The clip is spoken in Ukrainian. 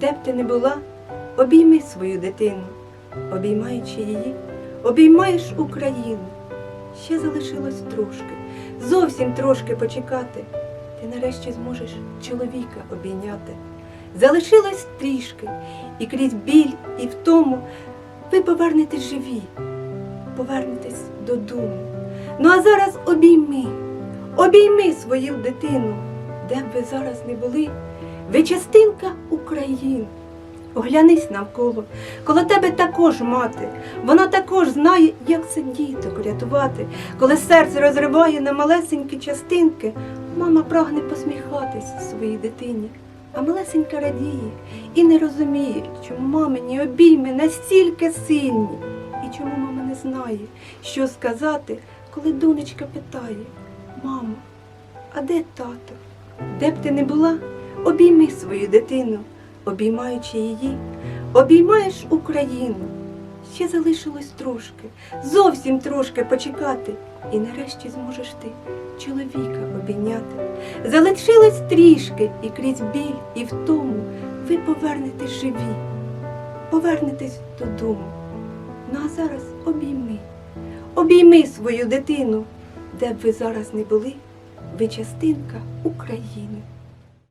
Де б ти не була, обійми свою дитину, обіймаючи її, обіймаєш Україну. Ще залишилось трошки, зовсім трошки почекати. Ти нарешті зможеш чоловіка обійняти. Залишилось трішки, і крізь біль, і втому ви повернетесь живі, повернетесь додому. Ну а зараз обійми, обійми свою дитину, де б ви зараз не були, ви частинка України. Оглянись навколо, коло тебе також мати. Вона також знає, як це діток рятувати. Коли серце розриває на малесенькі частинки, мама прагне посміхатись своїй дитині. А малесенька радіє і не розуміє, чому мамині обійми настільки сильні, і чому мама не знає, що сказати, коли донечка питає: Мамо, а де тато? Де б ти не була, обійми свою дитину, обіймаючи її, обіймаєш Україну. Ще залишилось трошки, зовсім трошки почекати, і нарешті зможеш ти чоловіка обійняти. Залишилось трішки, і крізь біль, і втому ви повернетесь живі, повернетесь додому. Ну а зараз обійми, обійми свою дитину, де б ви зараз не були, ви частинка України.